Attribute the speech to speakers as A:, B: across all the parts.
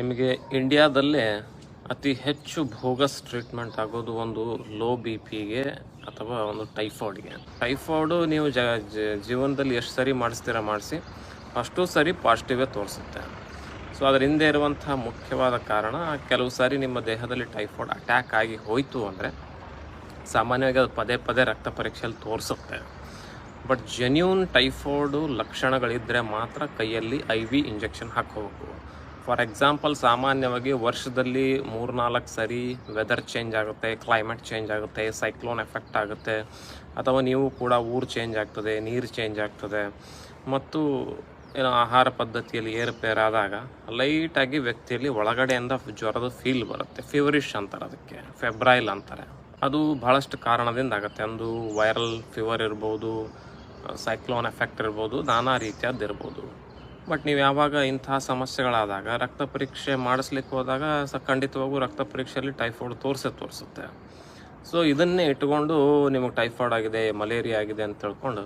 A: ನಿಮಗೆ ಇಂಡಿಯಾದಲ್ಲೇ ಅತಿ ಹೆಚ್ಚು ಭೋಗಸ್ ಟ್ರೀಟ್ಮೆಂಟ್ ಆಗೋದು ಒಂದು ಲೋ ಬಿ ಪಿಗೆ ಅಥವಾ ಒಂದು ಟೈಫಾಯ್ಡ್ಗೆ ಟೈಫಾಯ್ಡು ನೀವು ಜ ಜೀವನದಲ್ಲಿ ಎಷ್ಟು ಸರಿ ಮಾಡಿಸ್ತೀರ ಮಾಡಿಸಿ, ಅಷ್ಟು ಸರಿ ಪಾಸಿಟಿವೇ ತೋರಿಸುತ್ತೆ. ಸೊ, ಅದರ ಹಿಂದೆ ಇರುವಂಥ ಮುಖ್ಯವಾದ ಕಾರಣ, ಕೆಲವು ಸಾರಿ ನಿಮ್ಮ ದೇಹದಲ್ಲಿ ಟೈಫಾಯ್ಡ್ ಅಟ್ಯಾಕ್ ಆಗಿ ಹೋಯಿತು ಅಂದರೆ, ಸಾಮಾನ್ಯವಾಗಿ ಅದು ಪದೇ ಪದೇ ರಕ್ತ ಪರೀಕ್ಷೆಯಲ್ಲಿ ತೋರಿಸುತ್ತೆ. ಬಟ್ ಜೆನ್ಯೂನ್ ಟೈಫಾಯ್ಡು ಲಕ್ಷಣಗಳಿದ್ದರೆ ಮಾತ್ರ ಕೈಯಲ್ಲಿ ಐ ವಿ ಇಂಜೆಕ್ಷನ್ ಹಾಕೋಬೇಕು. ಫಾರ್ ಎಕ್ಸಾಂಪಲ್ ಸಾಮಾನ್ಯವಾಗಿ ವರ್ಷದಲ್ಲಿ ಮೂರ್ನಾಲ್ಕು ಸರಿ ವೆದರ್ ಚೇಂಜ್ ಆಗುತ್ತೆ ಕ್ಲೈಮೇಟ್ ಚೇಂಜ್ ಆಗುತ್ತೆ ಸೈಕ್ಲೋನ್ ಎಫೆಕ್ಟ್ ಆಗುತ್ತೆ. ಅಥವಾ ನೀವು ಕೂಡ ಊರು ಚೇಂಜ್ ಆಗ್ತದೆ, ನೀರು ಚೇಂಜ್ ಆಗ್ತದೆ. ಮತ್ತು, ಏನೋ ಆಹಾರ ಪದ್ಧತಿಯಲ್ಲಿ ಏರುಪೇರಾದಾಗ ಲೈಟಾಗಿ ವ್ಯಕ್ತಿಯಲ್ಲಿ ಒಳಗಡೆಯಿಂದ ಜ್ವರದ ಫೀಲ್ ಬರುತ್ತೆ. ಫೀವರಿಶ್ ಅಂತಾರೆ ಅದಕ್ಕೆ ಫೆಬ್ರೈಲ್ ಅಂತಾರೆ. ಅದು ಭಾಳಷ್ಟು ಕಾರಣದಿಂದ ಆಗುತ್ತೆ. ಒಂದು ವೈರಲ್ ಫೀವರ್ ಇರ್ಬೋದು ಸೈಕ್ಲೋನ್ ಎಫೆಕ್ಟ್ ಇರ್ಬೋದು, ನಾನಾ ರೀತಿಯದ್ದು ಇರ್ಬೋದು ಬಟ್ ನೀವು ಯಾವಾಗ ಇಂತಹ ಸಮಸ್ಯೆಗಳಾದಾಗ ರಕ್ತ ಪರೀಕ್ಷೆ ಮಾಡಿಸ್ಲಿಕ್ಕೆ ಹೋದಾಗ ಸ ಖಂಡಿತವಾಗೂ ರಕ್ತ ಪರೀಕ್ಷೆಯಲ್ಲಿ ಟೈಫಾಯ್ಡ್ ತೋರಿಸೇ ತೋರಿಸುತ್ತೆ. ಸೊ ಇದನ್ನೇ ಇಟ್ಕೊಂಡು ನಿಮಗೆ ಟೈಫಾಯ್ಡ್ ಆಗಿದೆ, ಮಲೇರಿಯಾ ಆಗಿದೆ ಅಂತ ತಿಳ್ಕೊಂಡು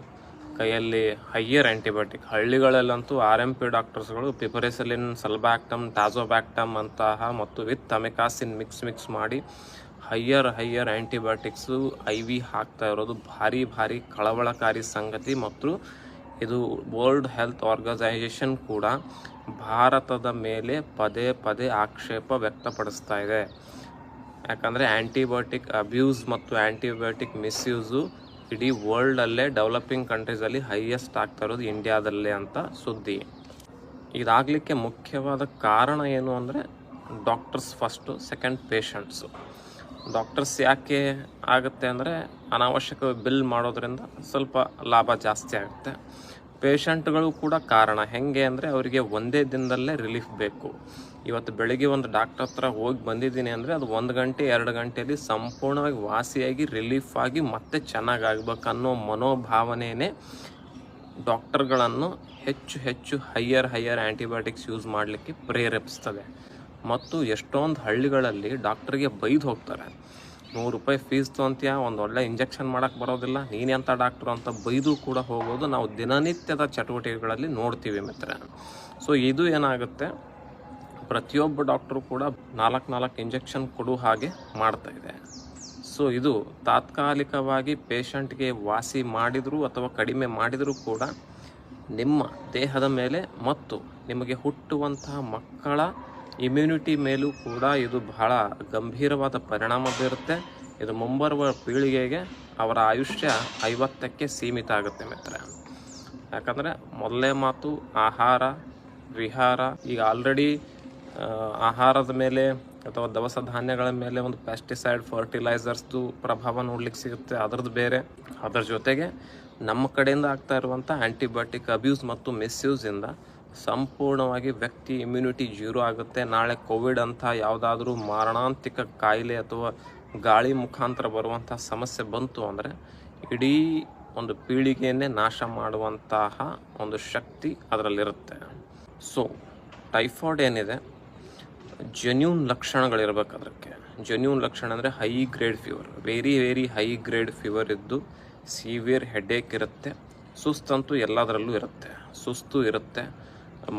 A: ಕೈಯಲ್ಲಿ ಹೈಯರ್ ಆ್ಯಂಟಿಬಯೋಟಿಕ್ ಹಳ್ಳಿಗಳಲ್ಲಂತೂ ಆರ್ ಎಂ ಪಿ ಡಾಕ್ಟರ್ಸ್ಗಳು ಪಿಪರೆಸಲಿನ್ ಸಲ್ಬ್ಯಾಕ್ಟಮ್ ಟಾಜೋಬ್ಯಾಕ್ಟಮ್ ಅಂತಹ ಮತ್ತು ವಿತ್ ಅಮೆಕಾಸಿನ್ ಮಿಕ್ಸ್ ಮಿಕ್ಸ್ ಮಾಡಿ higher higher antibiotics I V ಹಾಕ್ತಾ ಇರೋದು ಭಾರಿ ಭಾರಿ ಕಳವಳಕಾರಿ ಸಂಗತಿ ಮತ್ತು ಇದು ವರ್ಲ್ಡ್ ಹೆಲ್ತ್ ಆರ್ಗನೈಸೇಷನ್ ಕೂಡ ಭಾರತದ ಮೇಲೆ ಪದೇ ಪದೇ ಆಕ್ಷೇಪ ವ್ಯಕ್ತಪಡಿಸ್ತಾ ಇದೆ. ಯಾಕಂದರೆ ಆ್ಯಂಟಿಬಯೋಟಿಕ್ ಅಬ್ಯೂಸ್ ಮತ್ತು ಆ್ಯಂಟಿಬಯೋಟಿಕ್ ಮಿಸ್ಯೂಸು ಇಡೀ ವರ್ಲ್ಡಲ್ಲೇ ಡೆವಲಪಿಂಗ್ ಕಂಟ್ರೀಸಲ್ಲಿ ಹೈಯೆಸ್ಟ್ ಆಗ್ತಾ ಇರೋದು ಇಂಡಿಯಾದಲ್ಲೇ ಅಂತ ಸುದ್ದಿ. ಇದಾಗಲಿಕ್ಕೆ ಮುಖ್ಯವಾದ ಕಾರಣ ಏನು ಅಂದರೆ doctors first second patients doctors ಯಾಕೆ ಆಗುತ್ತೆ ಅಂದರೆ ಅನಾವಶ್ಯಕ ಬಿಲ್ ಮಾಡೋದ್ರಿಂದ ಸ್ವಲ್ಪ ಲಾಭ ಜಾಸ್ತಿ ಆಗುತ್ತೆ. ಪೇಷಂಟ್ಗಳು ಕೂಡ ಕಾರಣ. ಹೆಂಗೆ ಅಂದರೆ ಅವರಿಗೆ ಒಂದೇ ದಿನದಲ್ಲೇ ರಿಲೀಫ್ ಬೇಕು. ಇವತ್ತು ಬೆಳಗ್ಗೆ ಒಂದು ಡಾಕ್ಟರ್ ಹತ್ರ ಹೋಗಿ ಬಂದಿದ್ದೀನಿ ಅಂದರೆ ಅದು ಒಂದು ಗಂಟೆ, ಎರಡು ಗಂಟೆಯಲ್ಲಿ ಸಂಪೂರ್ಣವಾಗಿ ವಾಸಿಯಾಗಿ ರಿಲೀಫ್ ಆಗಿ ಮತ್ತೆ ಚೆನ್ನಾಗಾಗ್ಬೇಕು ಅನ್ನೋ ಮನೋಭಾವನೆಯೇ ಡಾಕ್ಟರ್ಗಳನ್ನು ಹೆಚ್ಚು ಹೆಚ್ಚು ಹೈಯರ್ ಹೈಯರ್ ಆ್ಯಂಟಿಬಯೋಟಿಕ್ಸ್ ಯೂಸ್ ಮಾಡಲಿಕ್ಕೆ ಪ್ರೇರೇಪಿಸ್ತದೆ. ಮತ್ತು ಎಷ್ಟೊಂದು ಹಳ್ಳಿಗಳಲ್ಲಿ ಡಾಕ್ಟ್ರಿಗೆ ಬೈದು ಹೋಗ್ತಾರೆ. ನೂರು ರೂಪಾಯಿ ಫೀಸ್ ತೊಂತೀಯ ಒಂದು ಒಳ್ಳೆ ಇಂಜೆಕ್ಷನ್ ಮಾಡೋಕ್ಕೆ ಬರೋದಿಲ್ಲ ನೀನೆಂಥ ಡಾಕ್ಟ್ರು ಅಂತ ಬೈದು ಕೂಡ ಹೋಗೋದು ನಾವು ದಿನನಿತ್ಯದ ಚಟುವಟಿಕೆಗಳಲ್ಲಿ ನೋಡ್ತೀವಿ ಮಿತ್ರ ಸೊ ಇದು ಏನಾಗುತ್ತೆ? ಪ್ರತಿಯೊಬ್ಬ ಡಾಕ್ಟ್ರು ಕೂಡ ನಾಲ್ಕು ನಾಲ್ಕು ಇಂಜೆಕ್ಷನ್ ಕೊಡೋ ಹಾಗೆ ಮಾಡ್ತಾ ಇದೆ. ಸೊ ಇದು ತಾತ್ಕಾಲಿಕವಾಗಿ ಪೇಷಂಟ್ಗೆ ವಾಸಿ ಮಾಡಿದರೂ ಅಥವಾ ಕಡಿಮೆ ಮಾಡಿದರೂ ಕೂಡ ನಿಮ್ಮ ದೇಹದ ಮೇಲೆ ಮತ್ತು ನಿಮಗೆ ಹುಟ್ಟುವಂತಹ ಮಕ್ಕಳ ಇಮ್ಯುನಿಟಿ ಮೇಲೂ ಕೂಡ ಇದು ಬಹಳ ಗಂಭೀರವಾದ ಪರಿಣಾಮ ಬೀರುತ್ತೆ. ಇದು ಮುಂಬರುವ ಪೀಳಿಗೆಗೆ ಅವರ ಆಯುಷ್ಯ ಐವತ್ತಕ್ಕೆ ಸೀಮಿತ ಆಗುತ್ತೆ ಮಿತ್ರ ಯಾಕಂದರೆ ಮೊದಲೇ ಮಾತು ಆಹಾರ, ವಿಹಾರ, ಈಗ ಆಲ್ರೆಡಿ ಆಹಾರದ ಮೇಲೆ ಅಥವಾ ದವಸ ಧಾನ್ಯಗಳ ಮೇಲೆ ಒಂದು ಪೆಸ್ಟಿಸೈಡ್ ಫರ್ಟಿಲೈಸರ್ಸ್ದು ಪ್ರಭಾವ ನೋಡ್ಲಿಕ್ಕೆ ಸಿಗುತ್ತೆ. ಅದರದ್ದು ಬೇರೆ. ಅದರ ಜೊತೆಗೆ ನಮ್ಮ ಕಡೆಯಿಂದ ಆಗ್ತಾ ಇರುವಂಥ ಆ್ಯಂಟಿಬಯೋಟಿಕ್ ಅಬ್ಯೂಸ್ ಮತ್ತು ಮಿಸ್ಯೂಸಿಂದ ಸಂಪೂರ್ಣವಾಗಿ ವ್ಯಕ್ತಿ ಇಮ್ಯುನಿಟಿ ಜೀರೋ ಆಗುತ್ತೆ. ನಾಳೆ ಕೋವಿಡ್ ಅಂತ ಯಾವುದಾದ್ರೂ ಮಾರಣಾಂತಿಕ ಕಾಯಿಲೆ ಅಥವಾ ಗಾಳಿ ಮುಖಾಂತರ ಬರುವಂಥ ಸಮಸ್ಯೆ ಬಂತು ಅಂದರೆ ಇಡೀ ಒಂದು ಪೀಳಿಗೆಯನ್ನೇ ನಾಶ ಮಾಡುವಂತಹ ಒಂದು ಶಕ್ತಿ ಅದರಲ್ಲಿರುತ್ತೆ. ಸೊ ಟೈಫಾಯ್ಡ್ ಏನಿದೆ? ಜೆನ್ಯೂನ್ ಲಕ್ಷಣಗಳಿರ್ಬೇಕು ಅದಕ್ಕೆ ಜೆನ್ಯೂನ್ ಲಕ್ಷಣ ಅಂದರೆ high grade fever very very high grade fever ಇದ್ದು ಸಿವಿಯರ್ ಹೆಡೇಕ್ ಇರುತ್ತೆ. ಸುಸ್ತಂತೂ ಎಲ್ಲದರಲ್ಲೂ ಇರುತ್ತೆ. ಸುಸ್ತು ಇರುತ್ತೆ.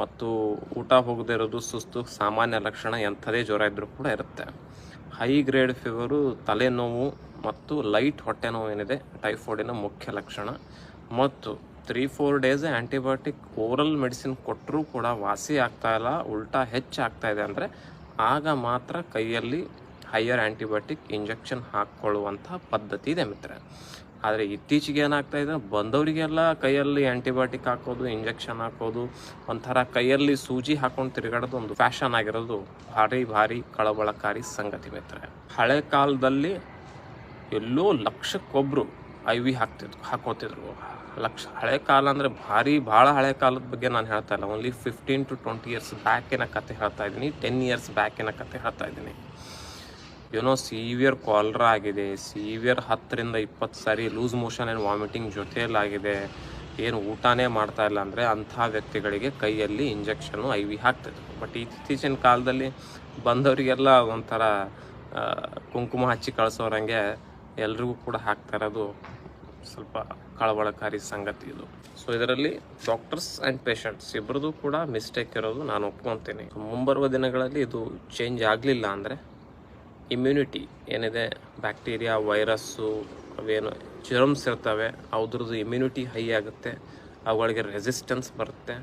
A: ಮತ್ತು ಊಟ ಹೋಗದೇ ಇರೋದು ಸುಸ್ತು, ಸಾಮಾನ್ಯ ಲಕ್ಷಣ ಎಂಥದೇ ಜ್ವರ ಇದ್ದರೂ ಕೂಡ ಇರುತ್ತೆ. ಹೈ ಗ್ರೇಡ್ ಫೀವರು ತಲೆನೋವು ಮತ್ತು ಲೈಟ್ ಹೊಟ್ಟೆ ನೋವು ಏನಿದೆ ಟೈಫಾಯ್ಡಿನ ಮುಖ್ಯ ಲಕ್ಷಣ. ಮತ್ತು three four days antibiotic oral medicine ಕೊಟ್ಟರೂ ಕೂಡ ವಾಸಿ ಆಗ್ತಾ ಇಲ್ಲ, ಉಲ್ಟಾ ಹೆಚ್ಚಾಗ್ತಾ ಇದೆ ಅಂದರೆ ಆಗ ಮಾತ್ರ ಕೈಯಲ್ಲಿ ಹೈಯರ್ ಆ್ಯಂಟಿಬಯೋಟಿಕ್ ಇಂಜೆಕ್ಷನ್ ಹಾಕ್ಕೊಳ್ಳುವಂಥ ಪದ್ಧತಿ ಇದೆ ಮಿತ್ರ ಆದರೆ ಇತ್ತೀಚೆಗೆ ಏನಾಗ್ತಾ ಇದೆ? ಬಂದವರಿಗೆಲ್ಲ ಕೈಯಲ್ಲಿ ಆ್ಯಂಟಿಬಯೋಟಿಕ್ ಹಾಕೋದು ಇಂಜೆಕ್ಷನ್ ಹಾಕೋದು, ಒಂಥರ ಕೈಯಲ್ಲಿ ಸೂಜಿ ಹಾಕೊಂಡು ತಿರುಗಾಡೋದು ಒಂದು ಫ್ಯಾಷನ್ ಆಗಿರೋದು ಭಾರಿ ಭಾರಿ ಕಳವಳಕಾರಿ ಸಂಗತಿ ಮಿತ್ರ ಹಳೆ ಕಾಲದಲ್ಲಿ ಎಲ್ಲೋ ಲಕ್ಷಕ್ಕೊಬ್ಬರು ಐ ವಿ ಹಾಕ್ತಿದ್ರು, ಹಾಕೋತಿದ್ರು. ಲಕ್ಷ, ಹಳೆ ಕಾಲ ಅಂದರೆ ಭಾರಿ ಭಾಳ ಹಳೆ ಕಾಲದ ಬಗ್ಗೆ ನಾನು ಹೇಳ್ತಾ ಇಲ್ಲ. Only fifteen to twenty years ಬ್ಯಾಕಿನ ಕತೆ ಹೇಳ್ತಾ ಇದ್ದೀನಿ ಟೆನ್ ಇಯರ್ಸ್ ಬ್ಯಾಕಿನ ಕತೆ ಹೇಳ್ತಾ ಇದ್ದೀನಿ. ಏನೋ ಸೀವಿಯರ್ ಕಾಲ್ರ ಆಗಿದೆ ಸೀವಿಯರ್ ಹತ್ತರಿಂದ ಇಪ್ಪತ್ತು ಸಾರಿ ಲೂಸ್ ಮೋಷನ್ ಆ್ಯಂಡ್ ವಾಮಿಟಿಂಗ್ ಜೊತೆಯಲ್ಲಾಗಿದೆ. ಏನು ಊಟನೇ ಮಾಡ್ತಾ ಇಲ್ಲ ಅಂದರೆ ಅಂಥ ವ್ಯಕ್ತಿಗಳಿಗೆ ಕೈಯಲ್ಲಿ ಇಂಜೆಕ್ಷನು ಐ ವಿ ಹಾಕ್ತಿದ್ರು. ಬಟ್ ಇತ್ತೀಚಿನ ಕಾಲದಲ್ಲಿ ಬಂದವರಿಗೆಲ್ಲ ಒಂಥರ ಕುಂಕುಮ ಹಚ್ಚಿ ಕಳಿಸೋರಂಗೆ ಎಲ್ರಿಗೂ ಕೂಡ ಹಾಕ್ತಾ ಇರೋದು ಸ್ವಲ್ಪ ಕಳವಳಕಾರಿ ಸಂಗತಿ ಇದು. ಸೊ ಇದರಲ್ಲಿ ಡಾಕ್ಟರ್ಸ್ ಆ್ಯಂಡ್ ಪೇಷಂಟ್ಸ್ ಇಬ್ಬರದು ಕೂಡ ಮಿಸ್ಟೇಕ್ ಇರೋದು ನಾನು ಒಪ್ಕೊತೀನಿ. ಮುಂಬರುವ ದಿನಗಳಲ್ಲಿ ಇದು ಚೇಂಜ್ ಆಗಲಿಲ್ಲ ಅಂದರೆ ಇಮ್ಯುನಿಟಿ ಏನಿದೆ? ಬ್ಯಾಕ್ಟೀರಿಯಾ ವೈರಸ್ಸು ಅವೇನು ಜರ್ಮ್ಸ್ ಇರ್ತವೆ ಅದ್ರದ್ದು ಇಮ್ಯುನಿಟಿ ಹೈ ಆಗುತ್ತೆ, ಅವುಗಳಿಗೆ ರೆಸಿಸ್ಟೆನ್ಸ್ ಬರುತ್ತೆ.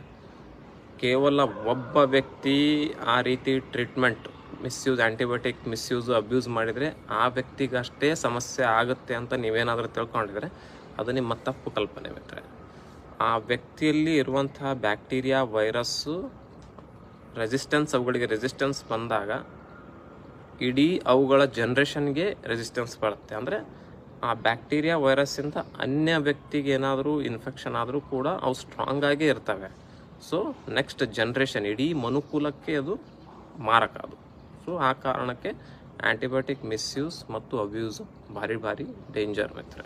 A: ಕೇವಲ ಒಬ್ಬ ವ್ಯಕ್ತಿ ಆ ರೀತಿ treatment misuse antibiotic misuse abuse ಮಾಡಿದರೆ ಆ ವ್ಯಕ್ತಿಗಷ್ಟೇ ಸಮಸ್ಯೆ ಆಗುತ್ತೆ ಅಂತ ನೀವೇನಾದರೂ ತಿಳ್ಕೊಂಡಿದ್ರೆ, ಅದು ನಿಮ್ಮ ತಪ್ಪು ಕಲ್ಪನೆ ಬಿಟ್ಟರೆ ಆ ವ್ಯಕ್ತಿಯಲ್ಲಿ ಇರುವಂತಹ ಬ್ಯಾಕ್ಟೀರಿಯಾ ವೈರಸ್ಸು ರೆಸಿಸ್ಟೆನ್ಸ್ ಅವುಗಳಿಗೆ ರೆಸಿಸ್ಟೆನ್ಸ್ ಬಂದಾಗ ಇಡೀ ಅವುಗಳ ಜನ್ರೇಷನ್ಗೆ ರೆಸಿಸ್ಟೆನ್ಸ್ ಬರುತ್ತೆ. ಅಂದರೆ ಆ ಬ್ಯಾಕ್ಟೀರಿಯಾ ವೈರಸ್ಸಿಂದ ಅನ್ಯ ವ್ಯಕ್ತಿಗೆ ಏನಾದರೂ ಇನ್ಫೆಕ್ಷನ್ ಆದರೂ ಕೂಡ ಅವು ಸ್ಟ್ರಾಂಗ್ ಆಗೇ ಇರ್ತವೆ. ಸೊ ನೆಕ್ಸ್ಟ್ ಜನ್ರೇಷನ್ ಇಡೀ ಮನುಕುಲಕ್ಕೆ ಅದು ಮಾರಕ ಅದು. ಸೊ ಆ ಕಾರಣಕ್ಕೆ ಆ್ಯಂಟಿಬಯೋಟಿಕ್ ಮಿಸ್ಯೂಸ್ ಮತ್ತು ಅಬ್ಯೂಸ್ ಭಾರಿ ಭಾರಿ ಡೇಂಜರ್ ಮಿತ್ರ